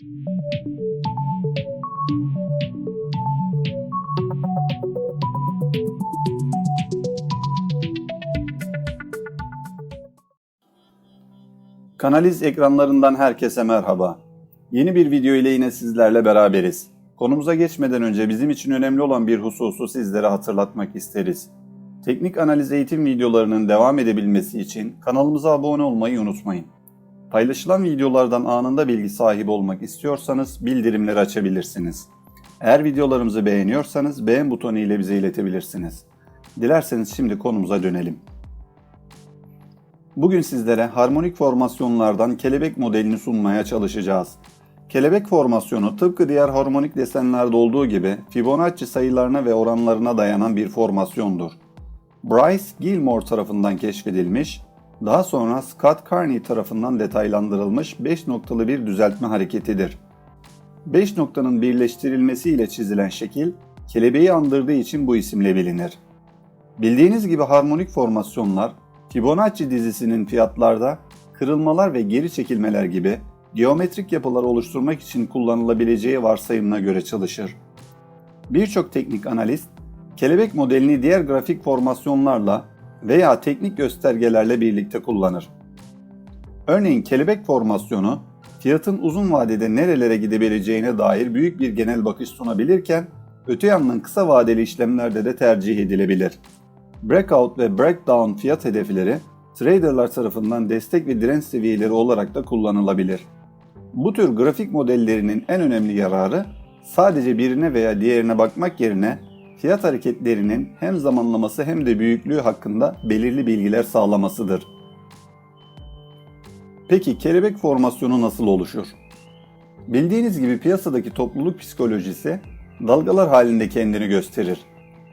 Kanaliz ekranlarından herkese merhaba. Yeni bir video ile yine sizlerle beraberiz. Konumuza geçmeden önce bizim için önemli olan bir hususu sizlere hatırlatmak isteriz. Teknik analiz eğitim videolarının devam edebilmesi için kanalımıza abone olmayı unutmayın. Paylaşılan videolardan anında bilgi sahibi olmak istiyorsanız bildirimleri açabilirsiniz. Eğer videolarımızı beğeniyorsanız beğen butonu ile bize iletebilirsiniz. Dilerseniz şimdi konumuza dönelim. Bugün sizlere harmonik formasyonlardan kelebek modelini sunmaya çalışacağız. Kelebek formasyonu tıpkı diğer harmonik desenlerde olduğu gibi Fibonacci sayılarına ve oranlarına dayanan bir formasyondur. Bryce Gilmore tarafından keşfedilmiş, daha sonra Scott Carney tarafından detaylandırılmış 5 noktalı bir düzeltme hareketidir. 5 noktanın birleştirilmesiyle çizilen şekil, kelebeği andırdığı için bu isimle bilinir. Bildiğiniz gibi harmonik formasyonlar Fibonacci dizisinin fiyatlarda kırılmalar ve geri çekilmeler gibi geometrik yapılar oluşturmak için kullanılabileceği varsayımına göre çalışır. Birçok teknik analist kelebek modelini diğer grafik formasyonlarla veya teknik göstergelerle birlikte kullanır. Örneğin kelebek formasyonu fiyatın uzun vadede nerelere gidebileceğine dair büyük bir genel bakış sunabilirken öte yandan kısa vadeli işlemlerde de tercih edilebilir. Breakout ve Breakdown fiyat hedefleri traderlar tarafından destek ve direnç seviyeleri olarak da kullanılabilir. Bu tür grafik modellerinin en önemli yararı sadece birine veya diğerine bakmak yerine fiyat hareketlerinin hem zamanlaması hem de büyüklüğü hakkında belirli bilgiler sağlamasıdır. Peki kelebek formasyonu nasıl oluşur? Bildiğiniz gibi piyasadaki topluluk psikolojisi dalgalar halinde kendini gösterir.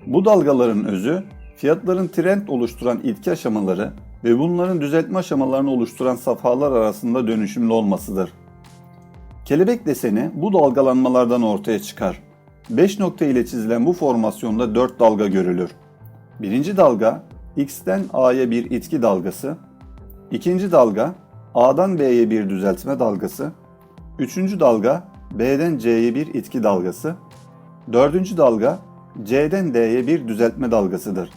Bu dalgaların özü fiyatların trend oluşturan ilk aşamaları ve bunların düzeltme aşamalarını oluşturan safhalar arasında dönüşümlü olmasıdır. Kelebek deseni bu dalgalanmalardan ortaya çıkar. 5 nokta ile çizilen bu formasyonda 4 dalga görülür. Birinci dalga X'ten A'ya bir itki dalgası, ikinci dalga A'dan B'ye bir düzeltme dalgası, üçüncü dalga B'den C'ye bir itki dalgası, dördüncü dalga C'den D'ye bir düzeltme dalgasıdır.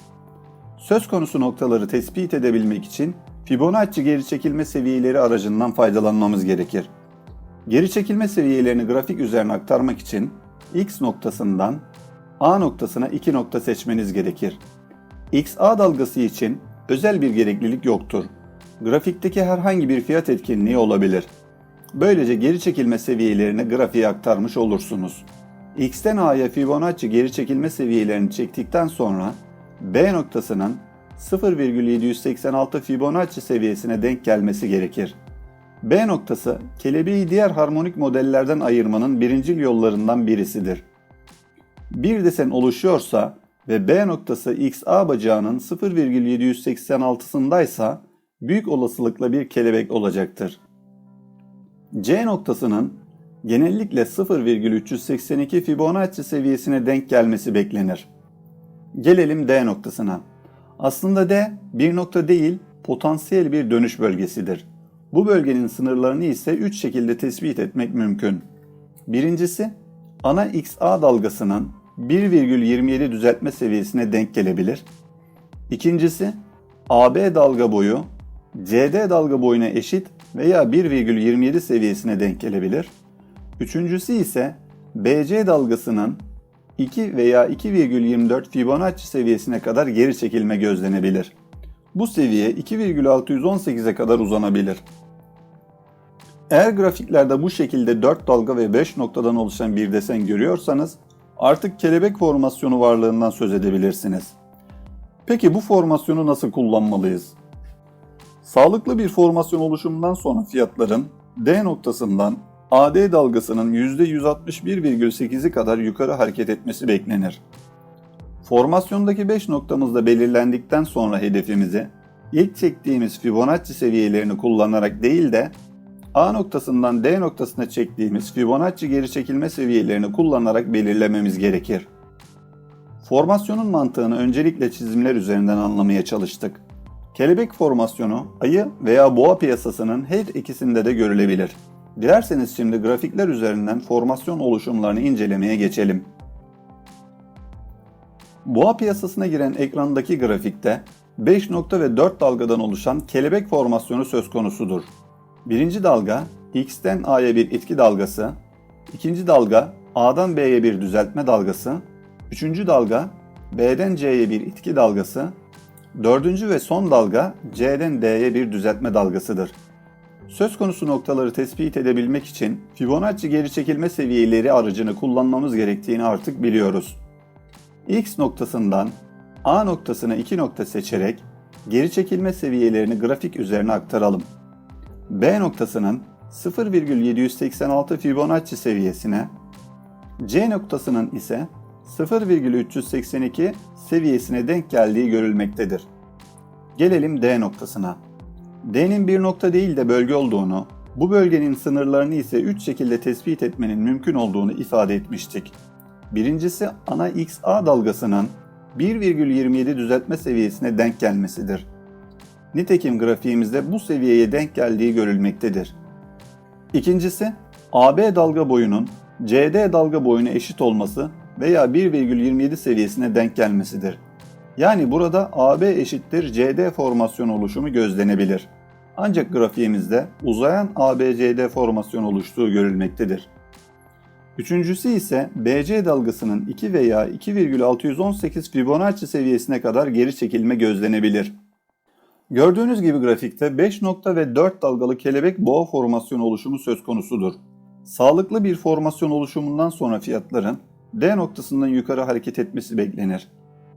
Söz konusu noktaları tespit edebilmek için Fibonacci geri çekilme seviyeleri aracından faydalanmamız gerekir. Geri çekilme seviyelerini grafik üzerine aktarmak için X noktasından A noktasına iki nokta seçmeniz gerekir. XA dalgası için özel bir gereklilik yoktur. Grafikteki herhangi bir fiyat etkinliği olabilir. Böylece geri çekilme seviyelerini grafiğe aktarmış olursunuz. X'ten A'ya Fibonacci geri çekilme seviyelerini çektikten sonra B noktasının 0,786 Fibonacci seviyesine denk gelmesi gerekir. B noktası kelebeği diğer harmonik modellerden ayırmanın birincil yollarından birisidir. Bir desen oluşuyorsa ve B noktası XA bacağının 0,786'sındaysa büyük olasılıkla bir kelebek olacaktır. C noktasının genellikle 0,382 Fibonacci seviyesine denk gelmesi beklenir. Gelelim D noktasına. Aslında D bir nokta değil, potansiyel bir dönüş bölgesidir. Bu bölgenin sınırlarını ise 3 şekilde tespit etmek mümkün. Birincisi, ana XA dalgasının 1,27 düzeltme seviyesine denk gelebilir. İkincisi, AB dalga boyu CD dalga boyuna eşit veya 1,27 seviyesine denk gelebilir. Üçüncüsü ise BC dalgasının 2 veya 2,24 Fibonacci seviyesine kadar geri çekilme gözlenebilir. Bu seviye 2,618'e kadar uzanabilir. Eğer grafiklerde bu şekilde 4 dalga ve 5 noktadan oluşan bir desen görüyorsanız artık kelebek formasyonu varlığından söz edebilirsiniz. Peki bu formasyonu nasıl kullanmalıyız? Sağlıklı bir formasyon oluşumundan sonra fiyatların D noktasından AD dalgasının %161,8'i kadar yukarı hareket etmesi beklenir. Formasyondaki 5 noktamızda belirlendikten sonra hedefimizi ilk çektiğimiz Fibonacci seviyelerini kullanarak değil de A noktasından D noktasına çektiğimiz Fibonacci geri çekilme seviyelerini kullanarak belirlememiz gerekir. Formasyonun mantığını öncelikle çizimler üzerinden anlamaya çalıştık. Kelebek formasyonu ayı veya boğa piyasasının her ikisinde de görülebilir. Dilerseniz şimdi grafikler üzerinden formasyon oluşumlarını incelemeye geçelim. Boğa piyasasına giren ekrandaki grafikte 5 nokta ve 4 dalgadan oluşan kelebek formasyonu söz konusudur. Birinci dalga X'ten A'ya bir itki dalgası, ikinci dalga A'dan B'ye bir düzeltme dalgası, üçüncü dalga B'den C'ye bir itki dalgası, dördüncü ve son dalga C'den D'ye bir düzeltme dalgasıdır. Söz konusu noktaları tespit edebilmek için Fibonacci geri çekilme seviyeleri aracını kullanmamız gerektiğini artık biliyoruz. X noktasından A noktasına iki nokta seçerek geri çekilme seviyelerini grafik üzerine aktaralım. B noktasının 0,786 Fibonacci seviyesine, C noktasının ise 0,382 seviyesine denk geldiği görülmektedir. Gelelim D noktasına. D'nin bir nokta değil de bölge olduğunu, bu bölgenin sınırlarını ise 3 şekilde tespit etmenin mümkün olduğunu ifade etmiştik. Birincisi ana XA dalgasının 1,27 düzeltme seviyesine denk gelmesidir. Nitekim grafiğimizde bu seviyeye denk geldiği görülmektedir. İkincisi AB dalga boyunun CD dalga boyuna eşit olması veya 1,27 seviyesine denk gelmesidir. Yani burada AB eşittir CD formasyon oluşumu gözlenebilir. Ancak grafiğimizde uzayan ABCD formasyon oluştuğu görülmektedir. Üçüncüsü ise BC dalgasının 2 veya 2,618 Fibonacci seviyesine kadar geri çekilme gözlenebilir. Gördüğünüz gibi grafikte 5 nokta ve 4 dalgalı kelebek boğa formasyon oluşumu söz konusudur. Sağlıklı bir formasyon oluşumundan sonra fiyatların D noktasından yukarı hareket etmesi beklenir.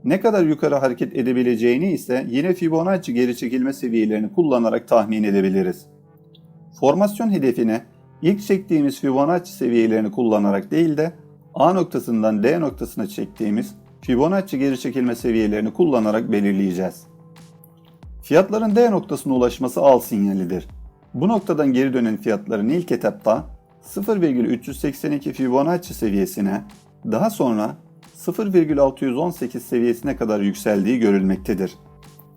Ne kadar yukarı hareket edebileceğini ise yine Fibonacci geri çekilme seviyelerini kullanarak tahmin edebiliriz. Formasyon hedefine ilk çektiğimiz Fibonacci seviyelerini kullanarak değil de A noktasından D noktasına çektiğimiz Fibonacci geri çekilme seviyelerini kullanarak belirleyeceğiz. Fiyatların D noktasına ulaşması al sinyalidir. Bu noktadan geri dönen fiyatların ilk etapta 0,382 Fibonacci seviyesine, daha sonra 0,618 seviyesine kadar yükseldiği görülmektedir.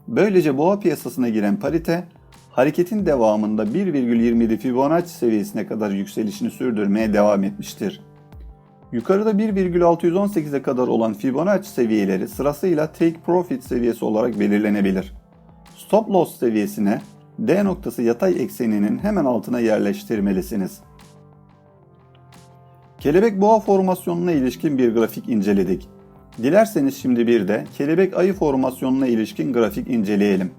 Böylece boğa piyasasına giren parite hareketin devamında 1,27 Fibonacci seviyesine kadar yükselişini sürdürmeye devam etmiştir. Yukarıda 1,618'e kadar olan Fibonacci seviyeleri sırasıyla Take Profit seviyesi olarak belirlenebilir. Stop Loss seviyesine D noktası yatay ekseninin hemen altına yerleştirmelisiniz. Kelebek boğa formasyonuna ilişkin bir grafik inceledik. Dilerseniz şimdi bir de kelebek ayı formasyonuna ilişkin grafik inceleyelim.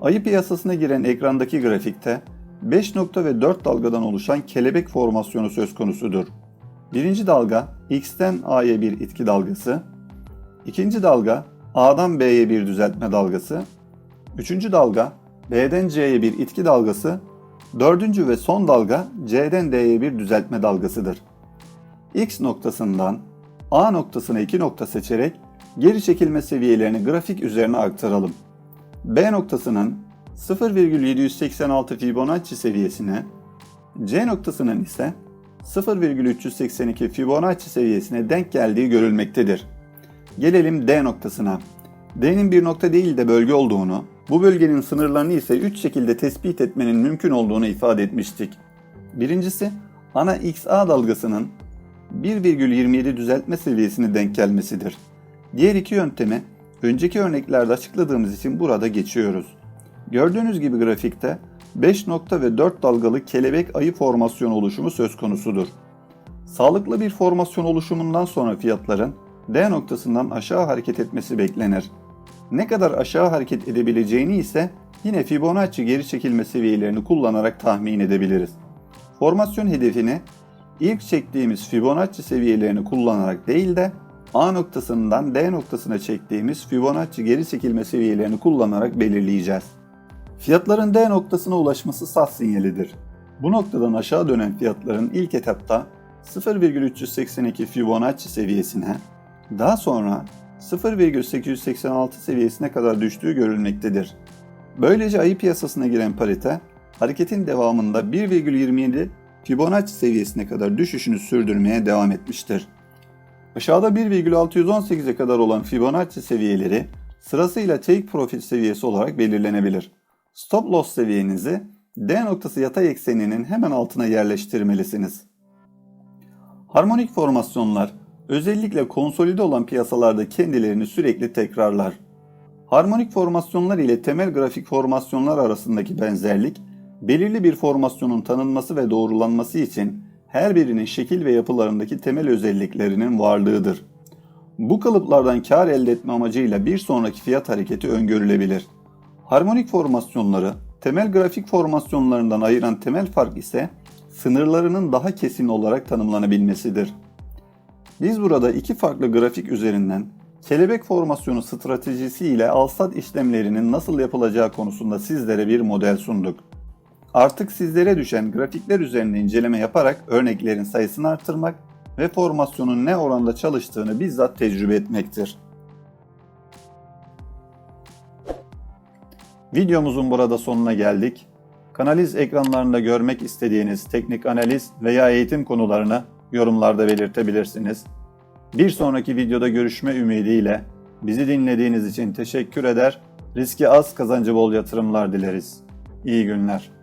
Ayı piyasasına giren ekrandaki grafikte 5 nokta ve 4 dalgadan oluşan kelebek formasyonu söz konusudur. Birinci dalga X'ten A'ya bir itki dalgası, ikinci dalga A'dan B'ye bir düzeltme dalgası, üçüncü dalga B'den C'ye bir itki dalgası, dördüncü ve son dalga C'den D'ye bir düzeltme dalgasıdır. X noktasından A noktasına iki nokta seçerek geri çekilme seviyelerini grafik üzerine aktaralım. B noktasının 0,786 Fibonacci seviyesine, C noktasının ise 0,382 Fibonacci seviyesine denk geldiği görülmektedir. Gelelim D noktasına. D'nin bir nokta değil de bölge olduğunu, bu bölgenin sınırlarını ise 3 şekilde tespit etmenin mümkün olduğunu ifade etmiştik. Birincisi, ana XA dalgasının 1,27 düzeltme seviyesine denk gelmesidir. Diğer iki yöntemi önceki örneklerde açıkladığımız için burada geçiyoruz. Gördüğünüz gibi grafikte 5 nokta ve 4 dalgalı kelebek ayı formasyon oluşumu söz konusudur. Sağlıklı bir formasyon oluşumundan sonra fiyatların D noktasından aşağı hareket etmesi beklenir. Ne kadar aşağı hareket edebileceğini ise yine Fibonacci geri çekilme seviyelerini kullanarak tahmin edebiliriz. Formasyon hedefini ilk çektiğimiz Fibonacci seviyelerini kullanarak değil de A noktasından D noktasına çektiğimiz Fibonacci geri çekilme seviyelerini kullanarak belirleyeceğiz. Fiyatların D noktasına ulaşması sat sinyalidir. Bu noktadan aşağı dönen fiyatların ilk etapta 0,382 Fibonacci seviyesine, daha sonra 0,886 seviyesine kadar düştüğü görülmektedir. Böylece ayı piyasasına giren parite hareketin devamında 1,27 Fibonacci seviyesine kadar düşüşünü sürdürmeye devam etmiştir. Aşağıda 1,618'e kadar olan Fibonacci seviyeleri sırasıyla take profit seviyesi olarak belirlenebilir. Stop loss seviyenizi D noktası yatay ekseninin hemen altına yerleştirmelisiniz. Harmonik formasyonlar özellikle konsolide olan piyasalarda kendilerini sürekli tekrarlar. Harmonik formasyonlar ile temel grafik formasyonlar arasındaki benzerlik, belirli bir formasyonun tanınması ve doğrulanması için her birinin şekil ve yapılarındaki temel özelliklerinin varlığıdır. Bu kalıplardan kar elde etme amacıyla bir sonraki fiyat hareketi öngörülebilir. Harmonik formasyonları temel grafik formasyonlarından ayıran temel fark ise sınırlarının daha kesin olarak tanımlanabilmesidir. Biz burada iki farklı grafik üzerinden kelebek formasyonu stratejisi ile alsat işlemlerinin nasıl yapılacağı konusunda sizlere bir model sunduk. Artık sizlere düşen grafikler üzerinde inceleme yaparak örneklerin sayısını artırmak ve formasyonun ne oranda çalıştığını bizzat tecrübe etmektir. Videomuzun burada sonuna geldik. Kanaliz ekranlarında görmek istediğiniz teknik analiz veya eğitim konularını yorumlarda belirtebilirsiniz. Bir sonraki videoda görüşme ümidiyle bizi dinlediğiniz için teşekkür eder, riski az kazancı bol yatırımlar dileriz. İyi günler.